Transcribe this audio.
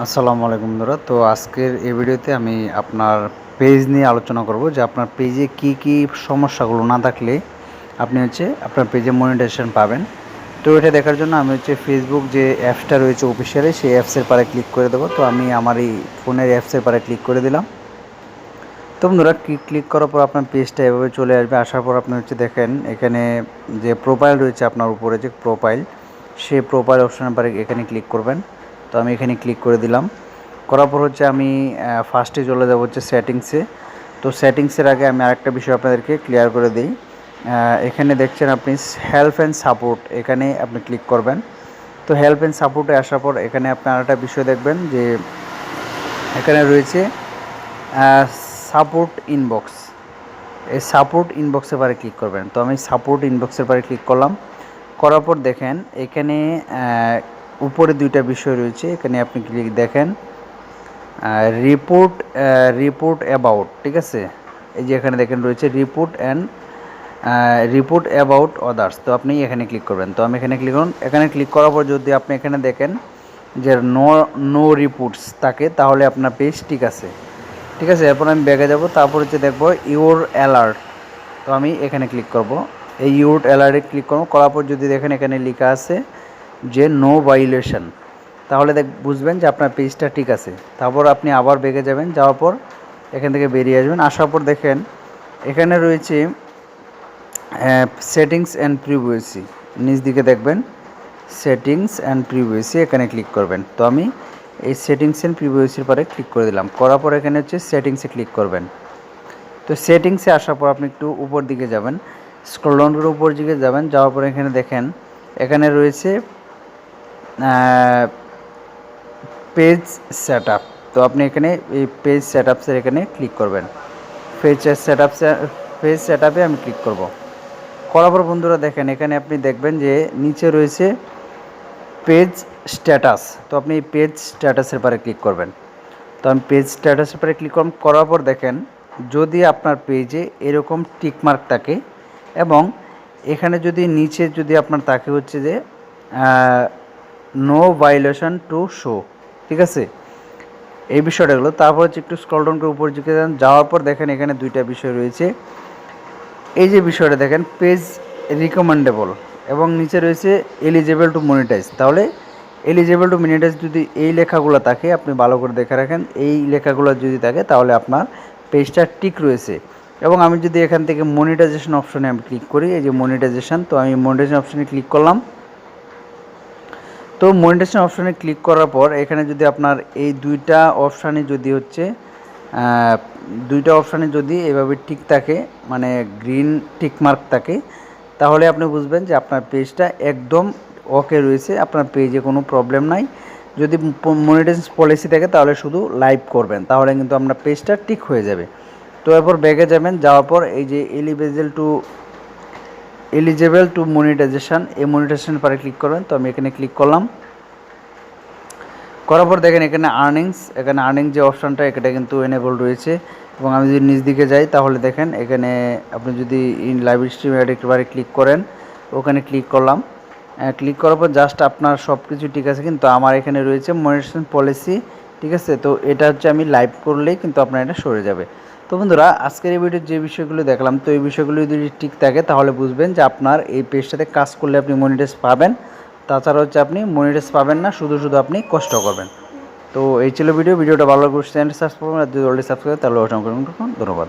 আসসালামু আলাইকুম বন্ধুরা। তো আজকের এই ভিডিওতে আমি আপনার পেজ নিয়ে আলোচনা করব যে আপনার পেজে কি কি সমস্যাগুলো না থাকলে আপনি হচ্ছে আপনার পেজে মনিটাইজেশন পাবেন। তো এটা দেখার জন্য আমি হচ্ছে ফেসবুক যে অ্যাপসটা রয়েছে অফিসিয়ালি সেই অ্যাপসের পারে ক্লিক করে দেবো। তো আমি আমার এই ফোনের অ্যাপসের পারে ক্লিক করে দিলাম। তো বন্ধুরা ক্লিক করার পর আপনার পেজটা এভাবে চলে আসবে? আসার পর আপনি হচ্ছে দেখেন, এখানে যে প্রোফাইল রয়েছে আপনার উপরে, যে প্রোফাইল সেই প্রোফাইল অপশনের পারে এখানে ক্লিক করবেন। তো আমি এখানে ক্লিক করে দিলাম। করার পর হচ্ছে আমি ফার্স্টে চলে যাব হচ্ছে সেটিংসে তো সেটিংসের আগে আমি আরেকটা বিষয় আপনাদেরকে ক্লিয়ার করে দিই। এখানে দেখছেন আপনি হেল্প অ্যান্ড সাপোর্ট এখানে আপনি ক্লিক করবেন। তো হেল্প অ্যান্ড সাপোর্টে আসার পর এখানে আপনি আরেকটা বিষয় দেখবেন যে, এখানে রয়েছে সাপোর্ট ইনবক্স এই সাপোর্ট ইনবক্সের পারে ক্লিক করবেন। তো আমি সাপোর্ট ইনবক্সের পারে ক্লিক করলাম। করার পর দেখেন, এখানে উপরে দুইটা বিষয় রয়েছে, এখানে আপনি ক্লিক দেখেন। রিপোর্ট রিপোর্ট অ্যাবাউট ঠিক আছে? এই যে এখানে দেখেন রয়েছে report and report about others তো আপনি এখানে ক্লিক করবেন। তো আমি এখানে ক্লিক করুন। এখানে ক্লিক করার পর যদি আপনি এখানে দেখেন যে নো নো রিপোর্টস থাকে, তাহলে আপনার পেজ ঠিক আছে। ঠিক আছে, এরপর আমি ব্যাগে যাব। তারপর হচ্ছে দেখব ইউর অ্যালার্ট তো আমি এখানে ক্লিক করব। এই ইউর অ্যালার্টে ক্লিক করব। করার পর যদি দেখেন এখানে লেখা আছে যে নো ভাইলেশন তাহলে দেখ, বুঝবেন যে আপনার পেজটা ঠিক আছে। তারপর আপনি আবার বেগে যাবেন, যাওয়ার পর এখান থেকে বেরিয়ে আসবেন। আসার পর দেখেন, এখানে রয়েছে সেটিংস অ্যান্ড প্রিভিউসি নিচ দিকে দেখবেন সেটিংস অ্যান্ড প্রিভিউসি এখানে ক্লিক করবেন। তো আমি এই সেটিংস অ্যান্ড প্রিভিউসির পরে ক্লিক করে দিলাম। করার পর এখানে হচ্ছে সেটিংসে ক্লিক করবেন। তো সেটিংসে আসার পর আপনি একটু উপর দিকে যাবেন। স্ক্রল উপর দিকে যাবেন। যাওয়ার পর এখানে দেখেন, এখানে রয়েছে পেজ সেট তো আপনি এখানে এই পেজ সেট এখানে ক্লিক করবেন। পেজ সেট পেজ সেট আপে আমি ক্লিক করব। করার পর বন্ধুরা দেখেন, এখানে আপনি দেখবেন যে নিচে রয়েছে পেজ স্ট্যাটাস তো আপনি পেজ স্ট্যাটাসের পরে ক্লিক করবেন। তো আমি পেজ স্ট্যাটাসের পরে ক্লিক করলাম করার পর দেখেন, যদি আপনার পেজে এরকম টিকমার্ক থাকে এবং এখানে যদি নিচে যদি আপনার থাকে হচ্ছে যে নো ভাইলেশন টু শো ঠিক আছে? এই বিষয়টা হলো, তারপর হচ্ছে একটু স্ক্রল ডাউন করে উপর দিকে যান, যাওয়ার পর দেখেন এখানে দুইটা বিষয় রয়েছে। এই যে বিষয়টা দেখেন পেজ রিকমেন্ডেবল এবং নিচে রয়েছে এলিজেবল টু মনিটাইজ তাহলে এলিজেবল টু মনিটাইজ যদি এই লেখাগুলো থাকে, আপনি ভালো করে দেখে রাখেন, এই লেখাগুলো যদি থাকে, তাহলে আপনার পেজটা টিক রয়েছে। এবং আমি যদি এখান থেকে মনিটাইজেশন অপশনে আমি ক্লিক করি, এই যে মনিটাইজেশন তো আমি মনিটাইজেশন অপশনে ক্লিক করলাম। তো মনিটেশন অপশানে ক্লিক করার পর এখানে যদি আপনার এই দুইটা অপশানে যদি হচ্ছে দুইটা অপশানে যদি এভাবে ঠিক থাকে মানে গ্রিন টিক মার্ক থাকে, তাহলে আপনি বুঝবেন যে আপনার পেজটা একদম ওকে রয়েছে, আপনার পেজে কোনো প্রবলেম নাই। যদি মনিটাইজেশন পলিসি থাকে তাহলে শুধু লাইভ করবেন, তাহলে কিন্তু আপনার পেজটা ঠিক হয়ে যাবে। তো এরপর ব্যাগে যাবেন, যাওয়ার পর এই যে eligible to eligible to monetization এই মনিটাইজেশন পরে ক্লিক করবেন। তো আমি এখানে ক্লিক করলাম। করার পর দেখেন এখানে আর্নিংস এখানে আর্নিং যে অপশানটা এটা কিন্তু এনেবল রয়েছে। এবং আমি যদি নিজ দিকে যাই, তাহলে দেখেন এখানে আপনি যদি ইন লাইভ স্ট্রিম একবারে ক্লিক করেন, ওখানে ক্লিক করলাম। ক্লিক করার পর জাস্ট আপনার সব কিছু ঠিক আছে, কিন্তু আমার এখানে রয়েছে মনিটাইজেশন পলিসি ঠিক আছে? তো এটা হচ্ছে আমি লাইভ করলেই কিন্তু আপনার এটা সরে যাবে। তো বন্ধুরা, আজকের এই ভিডিওর যে বিষয়গুলো দেখলাম, তো এই বিষয়গুলো যদি ঠিক থাকে, তাহলে বুঝবেন যে আপনার এই পেজটাতে কাজ করলে আপনি মনিটাইজ পাবেন। তাছাড়া হচ্ছে আপনি মনিটাইজ পাবেন না, শুধু শুধু আপনি কষ্ট করবেন। তো এই ছিল ভিডিও ভিডিওটা ভালো লাগলে চ্যানেল সাবস্ক্রাইব করবেন, আর যদি অলরেডি সাবস্ক্রাইব তাহলে অসংখ্য ধন্যবাদ।